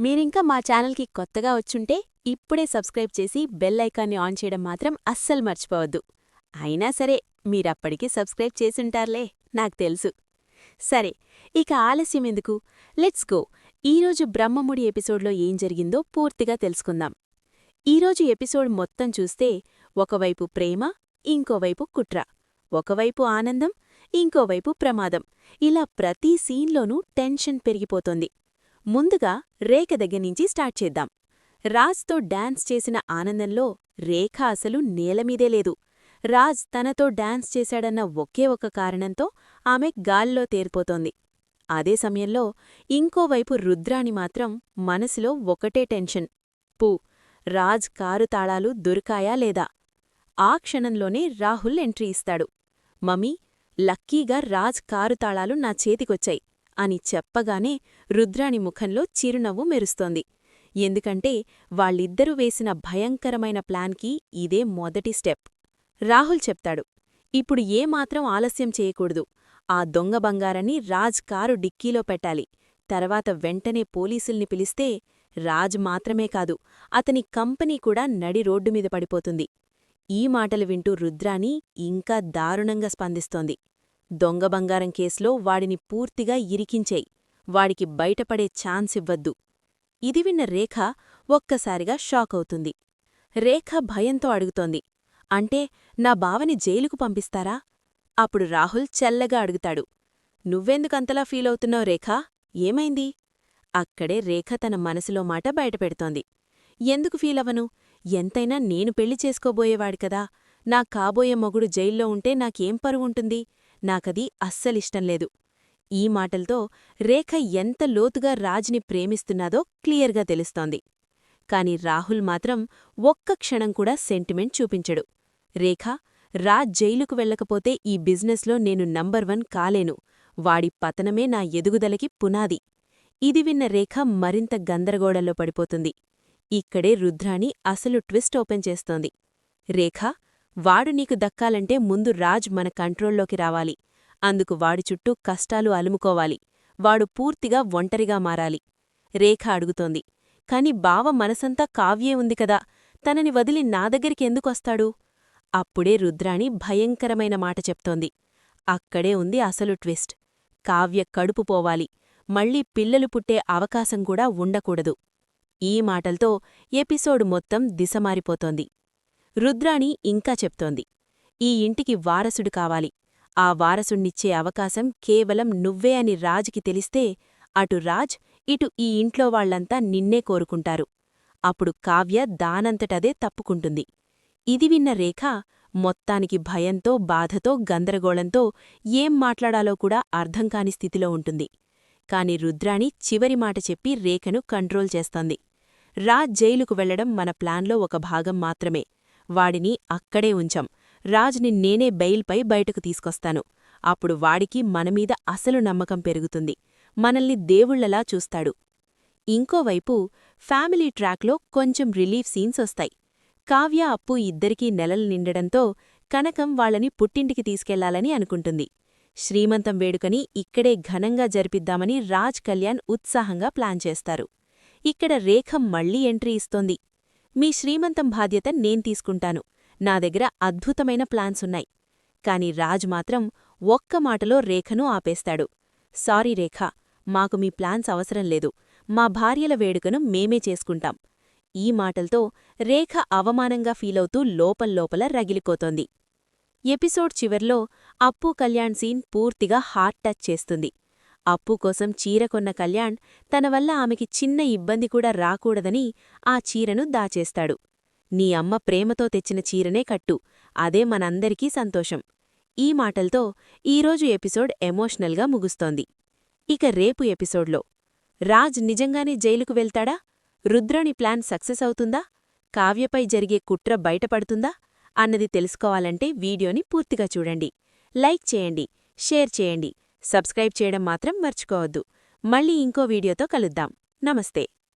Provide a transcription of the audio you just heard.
మీరింకా మా ఛానల్కి కొత్తగా వచ్చుంటే ఇప్పుడే సబ్స్క్రైబ్ చేసి బెల్ ఐకాన్ని ఆన్ చేయడం మాత్రం అస్సలు మర్చిపోవద్దు. అయినా సరే మీరప్పటికీ సబ్స్క్రైబ్ చేసుంటారులే నాకు తెలుసు. సరే ఇక ఆలస్యం ఎందుకు? Let's go. ఈరోజు బ్రహ్మముడి ఎపిసోడ్లో ఏం జరిగిందో పూర్తిగా తెలుసుకుందాం. ఈరోజు ఎపిసోడ్ మొత్తం చూస్తే ఒకవైపు ప్రేమ ఇంకోవైపు కుట్ర. ఒకవైపు ఆనందం ఇంకోవైపు ప్రమాదం. ఇలా ప్రతి సీన్లోనూ టెన్షన్ పెరిగిపోతోంది. ముందుగా రేఖ దగ్గర్నుంచి స్టార్ట్ చేద్దాం. రాజ్తో డాన్స్ చేసిన ఆనందంలో రేఖ అసలు నేలమీదే లేదు. రాజ్ తనతో డాన్స్ చేశాడన్న ఒకే ఒక కారణంతో ఆమె గాల్లో తేరిపోతోంది. అదే సమయంలో ఇంకోవైపు రుద్రాణి మాత్రం మనసులో ఒకటే టెన్షన్. పూ రాజ్ కారు తాళాలు దొరికాయా లేదా? ఆ క్షణంలోనే రాహుల్ ఎంట్రీ ఇస్తాడు. మమ్మీ లక్కీగా రాజ్ కారు తాళాలు నా చేతికొచ్చాయి. అని చెప్పగానే రుద్రాణి ముఖంలో చిరునవ్వు మెరుస్తోంది. ఎందుకంటే వాళ్ళిద్దరూ వేసిన భయంకరమైన ప్లాన్కి ఇదే మొదటి స్టెప్. రాహుల్ చెప్తాడు ఇప్పుడు ఏమాత్రం ఆలస్యం చేయకూడదు. ఆ దొంగ బంగారాన్ని రాజ్ కారు డిక్కీలో పెట్టాలి. తర్వాత వెంటనే పోలీసుల్ని పిలిస్తే రాజ్ మాత్రమే కాదు అతని కంపెనీ కూడా నడి రోడ్డు మీద పడిపోతుంది. ఈ మాటలు వింటూ రుద్రాణి ఇంకా దారుణంగా స్పందిస్తోంది. దొంగ బంగారం కేసులో వాడిని పూర్తిగా ఇరికించేయి. వాడికి బయటపడే ఛాన్స్ ఇవ్వద్దు. ఇది విన్న రేఖ ఒక్కసారిగా షాక్ అవుతుంది. రేఖ భయంతో అడుగుతోంది. అంటే నా బావని జైలుకు పంపిస్తారా? అప్పుడు రాహుల్ చెల్లగా అడుగుతాడు. నువ్వెందుకంతలా ఫీలవుతున్నావు రేఖా? ఏమైంది? అక్కడే రేఖ తన మనసులో మాట బయటపెడుతోంది. ఎందుకు ఫీలవను ఎంతైనా నేను పెళ్ళి చేసుకోబోయేవాడు కదా. నా కాబోయే మొగుడు జైల్లో ఉంటే నాకేం పరువుంటుంది? నాకది అస్సలిష్టం లేదు. ఈ మాటలతో రేఖ ఎంత లోతుగా రాజ్ని ప్రేమిస్తున్నాదో క్లియర్గా తెలుస్తోంది. కాని రాహుల్ మాత్రం ఒక్క క్షణం కూడా సెంటిమెంట్ చూపించడు. రేఖ రాజ్ జైలుకు వెళ్ళకపోతే ఈ బిజినెస్లో నేను నంబర్ వన్ కాలేను. వాడి పతనమే నా ఎదుగుదలకి పునాది. ఇది విన్న రేఖ మరింత గందరగోళంలో పడిపోతుంది. ఇక్కడే రుద్రాణి అసలు ట్విస్ట్ ఓపెన్ చేస్తోంది. రేఖ వాడు నీకు దక్కాలంటే ముందు రాజ్ మన కంట్రోల్లోకి రావాలి. అందుకు వాడి చుట్టూ కష్టాలు అలుముకోవాలి. వాడు పూర్తిగా ఒంటరిగా మారాలి. రేఖ అడుగుతోంది. కాని బావ మనసంతా కావ్యే ఉంది కదా. తనని వదిలి నా దగ్గరికి ఎందుకొస్తాడు అప్పుడే రుద్రాణి భయంకరమైన మాట చెప్తోంది. అక్కడే ఉంది అసలు ట్విస్ట్. కావ్య కడుపు పోవాలి. మళ్ళీ పిల్లలు పుట్టే అవకాశం కూడా ఉండకూడదు. ఈ మాటల్తో ఎపిసోడ్ మొత్తం దిశమారిపోతోంది రుద్రాణి ఇంకా చెప్తోంది. ఈ ఇంటికి వారసుడు కావాలి. ఆ వారసుణ్ణిచ్చే అవకాశం కేవలం నువ్వే అని రాజ్కి తెలిస్తే అటు రాజ్ ఇటు ఈ ఇంట్లో వాళ్ళంతా నిన్నే కోరుకుంటారు. అప్పుడు కావ్య దానంతటదే తప్పుకుంటుంది. ఇది విన్న రేఖ మొత్తానికి భయంతో బాధతో గందరగోళంతో ఏం మాట్లాడాలో కూడా అర్థంకాని స్థితిలో ఉంటుంది. కాని రుద్రాణి చివరి మాట చెప్పి రేఖను కంట్రోల్ చేస్తోంది. రాజ్ జైలుకు వెళ్ళడం మన ప్లాన్లో ఒక భాగం మాత్రమే. వాడిని అక్కడే ఉంచాం. రాజ్ని నేనే బెయిల్పై బయటకు తీసుకొస్తాను. అప్పుడు వాడికి మనమీద అసలు నమ్మకం పెరుగుతుంది. మనల్ని దేవుళ్ళలా చూస్తాడు. ఇంకోవైపు ఫ్యామిలీ ట్రాక్లో కొంచెం రిలీఫ్ సీన్స్ వస్తాయి. కావ్య అప్పు ఇద్దరికీ నెలలు నిండడంతో కనకం వాళ్ళని పుట్టింటికి తీసుకెళ్ళాలని అనుకుంటుంది. శ్రీమంతం వేడుకని ఇక్కడే ఘనంగా జరిపిద్దామని రాజ్ కళ్యాణ్ ఉత్సాహంగా ప్లాన్ చేస్తారు. ఇక్కడ రేఖ మళ్ళీ ఎంట్రీ ఇస్తోంది. మీ శ్రీమంతం బాధ్యత నేను తీసుకుంటాను. నా దగ్గర అద్భుతమైన ప్లాన్స్ ఉన్నాయి. కాని రాజ్ మాత్రం ఒక్క మాటలో రేఖను ఆపేస్తాడు. సారీ రేఖ మాకు మీ ప్లాన్స్ అవసరం లేదు. మా భార్యల వేడుకను మేమే చేసుకుంటాం. ఈ మాటలతో రేఖ అవమానంగా ఫీలవుతూ లోపల్లోపల రగిలిపోతోంది. ఎపిసోడ్ చివర్లో అప్పు కళ్యాణ్ సీన్ పూర్తిగా హార్ట్ టచ్ చేస్తుంది. అప్పు కోసం చీర కొన్న కళ్యాణ్ తన వల్ల ఆమెకి చిన్న ఇబ్బంది కూడా రాకూడదని ఆ చీరను దాచేస్తాడు. నీ అమ్మ ప్రేమతో తెచ్చిన చీరనే కట్టు అదే మనందరికీ సంతోషం. ఈ మాటలతో ఈరోజు ఎపిసోడ్ ఎమోషనల్గా ముగుస్తోంది. ఇక రేపు ఎపిసోడ్లో. రాజ్ నిజంగానే జైలుకు వెళ్తాడా? రుద్రాణి ప్లాన్ సక్సెస్ అవుతుందా? కావ్యపై జరిగే కుట్ర బయటపడుతుందా? అన్నది తెలుసుకోవాలంటే వీడియోని పూర్తిగా చూడండి. లైక్ చేయండి షేర్ చేయండి. సబ్స్క్రైబ్ చేయడం మాత్రం మర్చిపోవద్దు. మళ్ళీ ఇంకో వీడియోతో కలుద్దాం. నమస్తే.